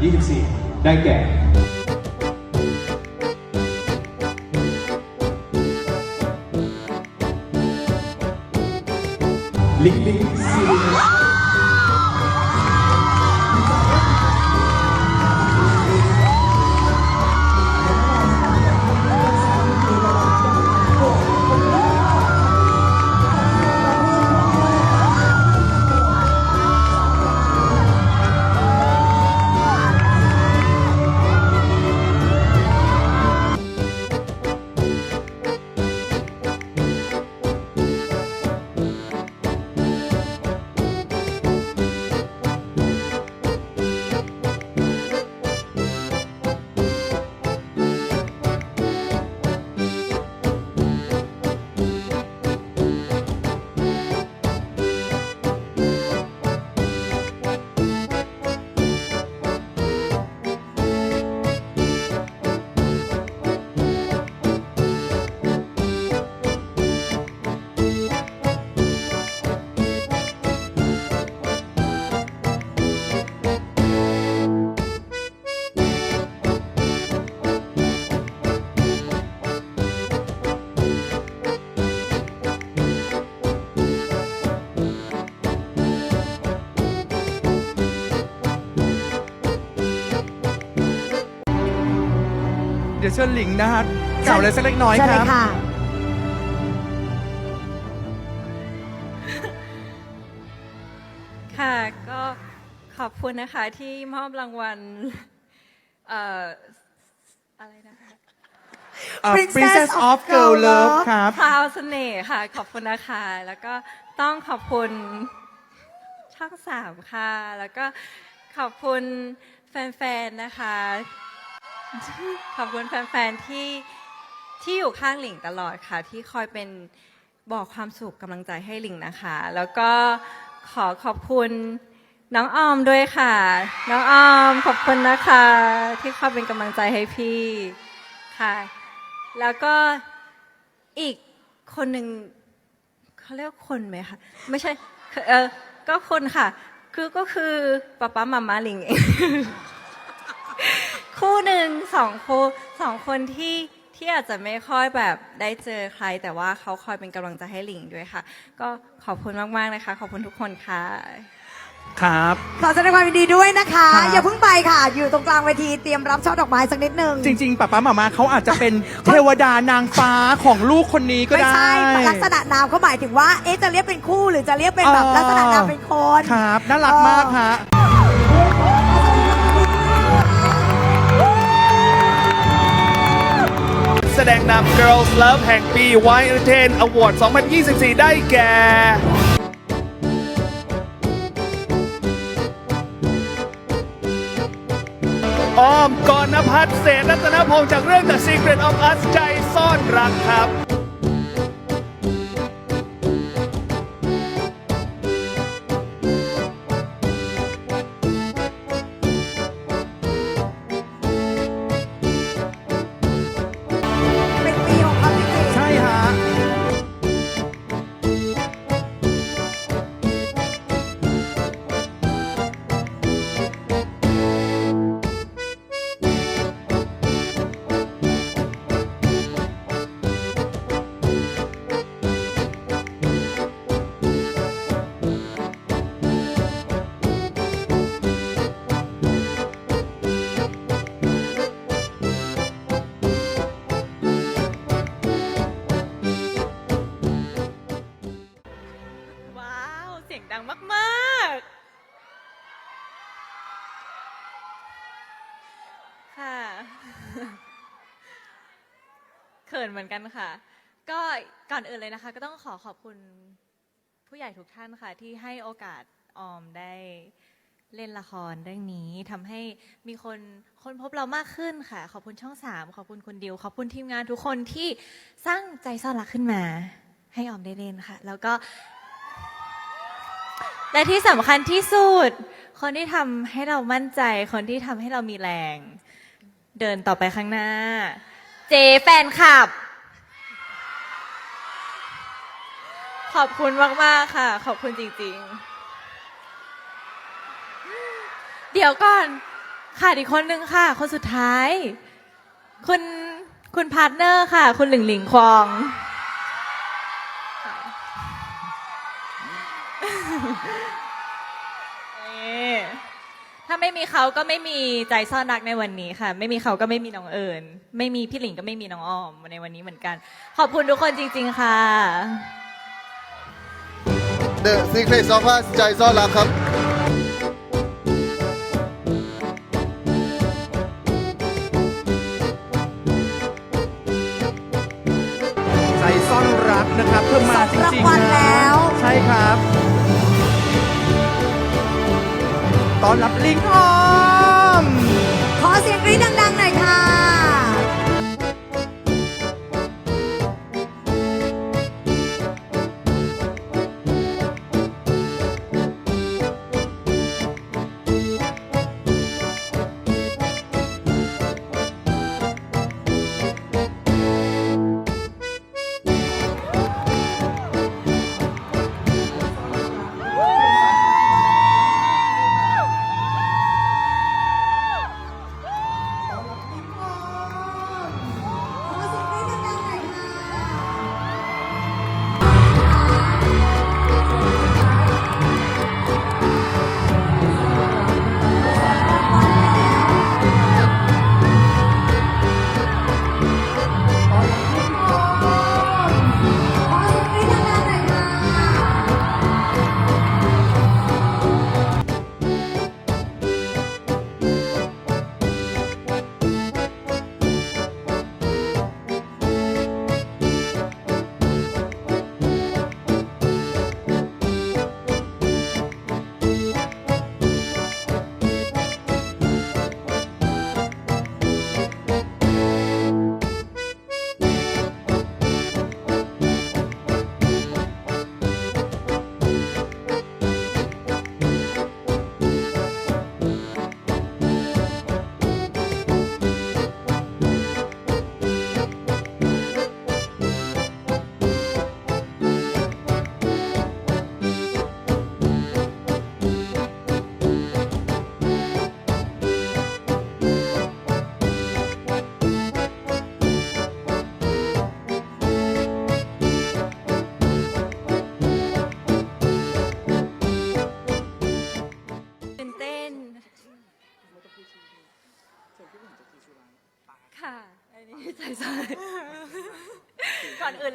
24 ได้แก่ เดี๋ยวเชิญหลิงนะฮะกล่าวอะไรสักเล็กน้อยเชิญคเลรับ ยค่ะ ค่ะ ก็ขอบคุณนะคะที่มอบรางวัลเอ่ออะไรนะคะอ่า Princess Princess of of Girl Girl Love Love ครับ พราวเสน่ห์ค่ะ ขอบคุณนะคะ แล้วก็ต้องขอบคุณช่องสามค่ะ แล้วก็ขอบคุณแฟนๆ นะคะ ขอบคุณแฟนๆที่ที่อยู่ข้างหลิงตลอดค่ะ ที่คอยเป็นบอกความสุขกำลังใจให้หลิงนะคะ แล้วก็ขอขอบคุณน้องออมด้วยค่ะ น้องออมขอบคุณนะคะ ที่คอยเป็นกำลังใจให้พี่ค่ะ แล้วก็อีกคนหนึ่งเขาเรียกคนไหมคะไม่ใช่เออก็คนค่ะ คือก็คือป๊าป๊ามามาหลิงเอง คู่หนึ่งสองคู่สองคนที่ที่อาจจะไม่ค่อยแบบได้เจอใคร แต่ว่าเขาคอยเป็นกำลังใจให้หลิงด้วยค่ะ ก็ขอบคุณมากๆนะคะ ขอบคุณทุกคนค่ะ ครับ ขอแสดงความยินดีด้วยนะคะ ครับ อย่าเพิ่งไปค่ะ อยู่ตรงกลางเวทีเตรียมรับช่อดอกไม้สักนิดนึงจริงๆป้าป้าหมามาเขาอาจจะเป็นเทวดานางฟ้าของลูกคนนี้ก็ไม่ได้ ใช่ลักษณะนามเขาหมายถึงว่าเอ๊ะจะเรียกเป็นคู่หรือจะเรียกเป็นแบบอ๋อลักษณะนามเป็นคน ครับ น่ารักมากฮะ แสดงนำ Girls Love แห่งปี Y Entertain Award 2024 ได้แก่อ้อมกรณพัฒน์เศษรัตนพงศ์จากเรื่อง The Secret of Us ใจซ่อนรักครับ เขินเหมือนกันค่ะ ก็ก่อนอื่นเลยนะคะ ก็ต้องขอขอบคุณผู้ใหญ่ทุกท่านค่ะ ที่ให้โอกาสออมได้เล่นละครเรื่องนี้ทำให้มีคนคนพบเรามากขึ้นค่ะ ขอบคุณช่องสามขอบคุณคุณดิวขอบคุณทีมงานทุกคนที่สร้างใจซ่อนรักขึ้นมา ให้ออมได้เล่นค่ะ แล้วก็ และที่สำคัญที่สุด คนที่ทำให้เรามั่นใจ คนที่ทำให้เรามีแรง เดินต่อไปข้างหน้า เจแฟนคลับ ขอบคุณมาก ๆ ค่ะ ขอบคุณจริง ๆ เดี๋ยวก่อนค่ะอีกคนนึงค่ะ คนสุดท้าย คุณคุณพาร์ทเนอร์ค่ะ คุณหลิงหลิงควอง นี่ ถ้าไม่มีเขาก็ไม่มีใจซ่อนรักในวันนี้ค่ะ ไม่มีเขาก็ไม่มีน้องเอิญไม่มีพี่หลิงก็ไม่มีน้องอ้อมในวันนี้เหมือนกัน ขอบคุณทุกคนจริง ๆ ค่ะ The Secret of Us ใจซ่อนรักครับ ใจซ่อนรักนะครับเพื่อมาจสองริงรางวัลๆ ตอนรับลิงทอม ขอเสียงกรี๊ดดังๆ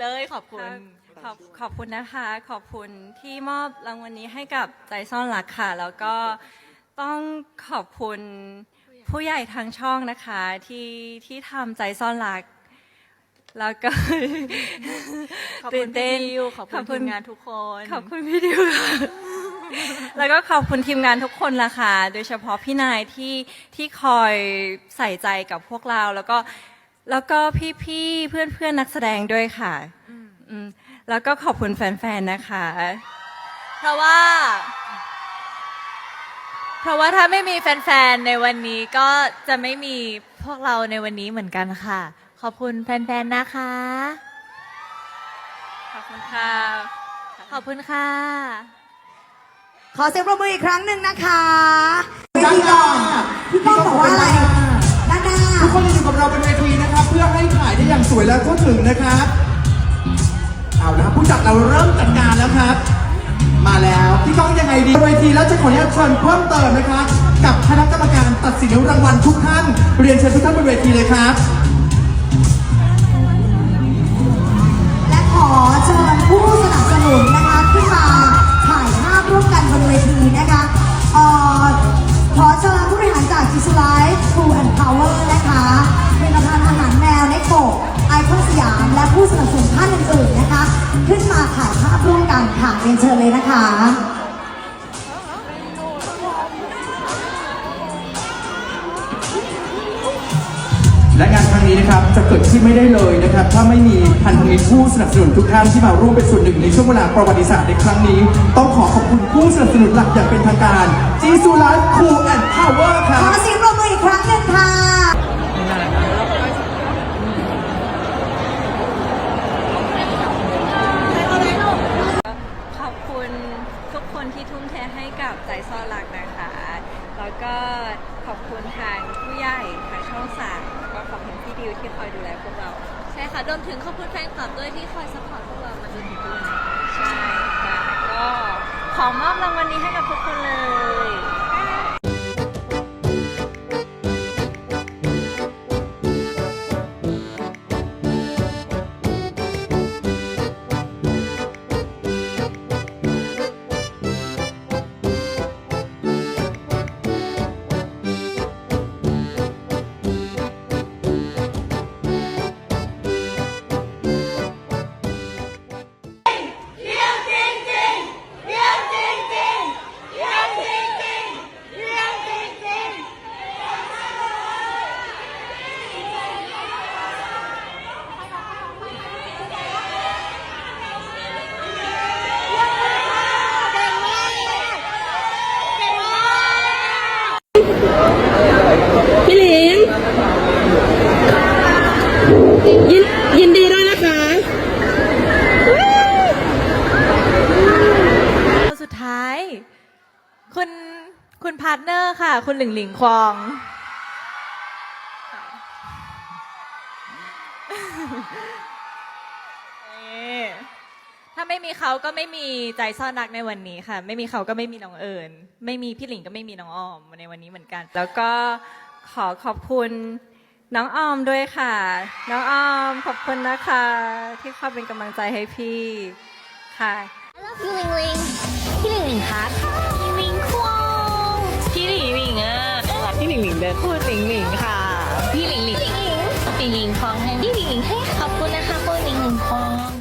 เลยขอบคุณ ขอบขอบคุณนะคะ ขอบคุณที่มอบรางวัลนี้ให้กับใจซ่อนรักค่ะ แล้วก็ต้องขอบคุณผู้ใหญ่ทางช่องนะคะที่ที่ทำใจซ่อนรัก แล้วก็ขอบตื่คุณนเต้พี่นดิวขอบคุณ ทีมงานทุกคนขอบคุณพี่ดิวค่ะ แล้วก็ขอบคุณทีมงานทุกคนละค่ะโดยเฉพาะพี่นายที่ที่คอยใส่ใจกับพวกเรา แล้วก็ แล้วก็พี่ๆ เพื่อนๆ นักแสดงด้วยค่ะอืมแล้วก็ขอบคุณแฟนๆ นะคะ เพราะว่า เพราะว่าถ้าไม่มีแฟนๆ ในวันนี้ก็จะไม่มีพวกเราในวันนี้เหมือนกันค่ะ ขอบคุณแฟนๆ นะคะ ขอบคุณค่ะ ขอบคุณค่ะ ขอเสียงปรบมืออีกครั้งหนึ่งนะคะด้านก่อนพี่ป้องบอกว่าอะไร พื่อให้ถ่ายได้อย่างสวยและทั่วถึงนะครับ เอาละผู้จัดเราเริ่มจัดการแล้วครับ มาแล้วพี่ก้องยังไงดีเวทีแล้วจะขออนุญาตเชิญเพิ่มเติมนะครับกับคณะกรรมการตัดสินรางวัลทุกท่าน เรียนเชิญทุกท่านบนเวทีเลยครับิญเลยนะคะและงานครั้งนี้นะครับจะเกิดขึ้นไม่ได้เลยนะครับ ถ้าไม่มีพันธมิตรผู้สนับสนุนทุกท่านที่มาร่วมเป็นส่วนหนึ่งในช่วงเวลาประวัติศาสตร์ในครั้งนี้ ต้องขอขอบคุณผู้สนับสนุนหลักอย่างเป็นทางการจีซูรัสคูแอนด์พาวเวอร์ค่ะขอเสียงปรบมืออีกครั้งหนึ่งค่ะ กับใจซ่อนรักนะคะ แล้วก็ขอบคุณทางผู้ใหญ่ทางช่องสามแล้วก็ขอบคุณพี่ดิวที่คอยดูแลพวกเรา ใช่ค่ะรวมถึงขอบคุณแฟนคลับด้วยที่คอยสปอร์ตพวกเรามาจนถึงทุกวันนี้ใช่ค่ะก็ขอมอบรางวัลนี้ให้กับทุกคนเลย ยินยินดีด้วยนะคะ สุดท้าย คุณคุณพาร์ทเนอร์ค่ะ คุณหลิงหลิงควอง ถ้าไม่มีเขาก็ไม่มีใจซ่อนรักในวันนี้ค่ะ ไม่มีเขาก็ไม่มีน้องเอิญไม่มีพี่หลิงก็ไม่มีน้องออมในวันนี้เหมือนกัน แล้วก็ขอขอบคุณ น้องออมด้วยค่ะ น้องออมขอบคุณนะคะ ที่คอยเป็นกำลังใจให้พี่ค่ะพี่ลิงลิงพี่ลิงลิงครับลิงลิงควงพี่หลิงหลิงอะพี่หลิงหลิงเดินพูดหลิงหลิงค่ะ พี่ลิงลิงลิงลิงลิงควงให้พี่ลิงลิงให้ขอบคุณนะคะคุณลิงลิงควง